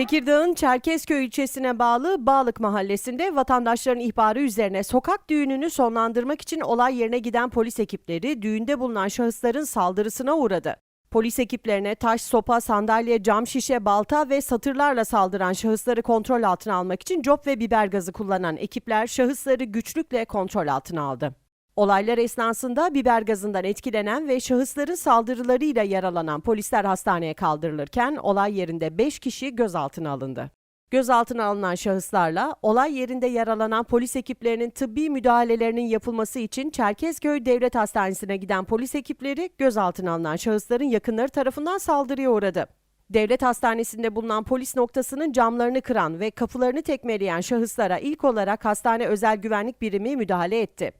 Tekirdağ'ın Çerkezköy ilçesine bağlı Bağlık mahallesinde vatandaşların ihbarı üzerine sokak düğününü sonlandırmak için olay yerine giden polis ekipleri düğünde bulunan şahısların saldırısına uğradı. Polis ekiplerine taş, sopa, sandalye, cam şişe, balta ve satırlarla saldıran şahısları kontrol altına almak için cop ve biber gazı kullanan ekipler şahısları güçlükle kontrol altına aldı. Olaylar esnasında biber gazından etkilenen ve şahısların saldırılarıyla yaralanan polisler hastaneye kaldırılırken olay yerinde 5 kişi gözaltına alındı. Gözaltına alınan şahıslarla olay yerinde yaralanan polis ekiplerinin tıbbi müdahalelerinin yapılması için Çerkezköy Devlet Hastanesi'ne giden polis ekipleri gözaltına alınan şahısların yakınları tarafından saldırıya uğradı. Devlet hastanesinde bulunan polis noktasının camlarını kıran ve kapılarını tekmeleyen şahıslara ilk olarak hastane özel güvenlik birimi müdahale etti.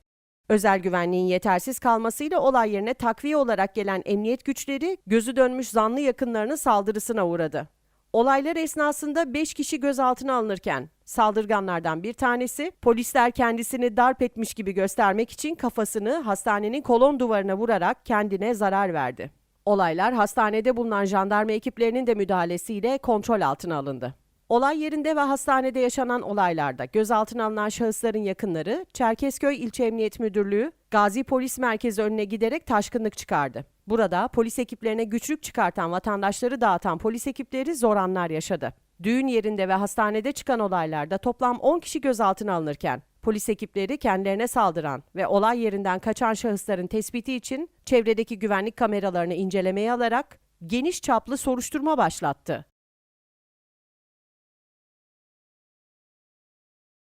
Özel güvenliğin yetersiz kalmasıyla olay yerine takviye olarak gelen emniyet güçleri gözü dönmüş zanlı yakınlarının saldırısına uğradı. Olaylar esnasında 5 kişi gözaltına alınırken saldırganlardan bir tanesi polisler kendisini darp etmiş gibi göstermek için kafasını hastanenin kolon duvarına vurarak kendine zarar verdi. Olaylar hastanede bulunan jandarma ekiplerinin de müdahalesiyle kontrol altına alındı. Olay yerinde ve hastanede yaşanan olaylarda gözaltına alınan şahısların yakınları Çerkezköy İlçe Emniyet Müdürlüğü Gazi Polis Merkezi önüne giderek taşkınlık çıkardı. Burada polis ekiplerine güçlük çıkartan vatandaşları dağıtan polis ekipleri zor anlar yaşadı. Düğün yerinde ve hastanede çıkan olaylarda toplam 10 kişi gözaltına alınırken polis ekipleri kendilerine saldıran ve olay yerinden kaçan şahısların tespiti için çevredeki güvenlik kameralarını incelemeye alarak geniş çaplı soruşturma başlattı.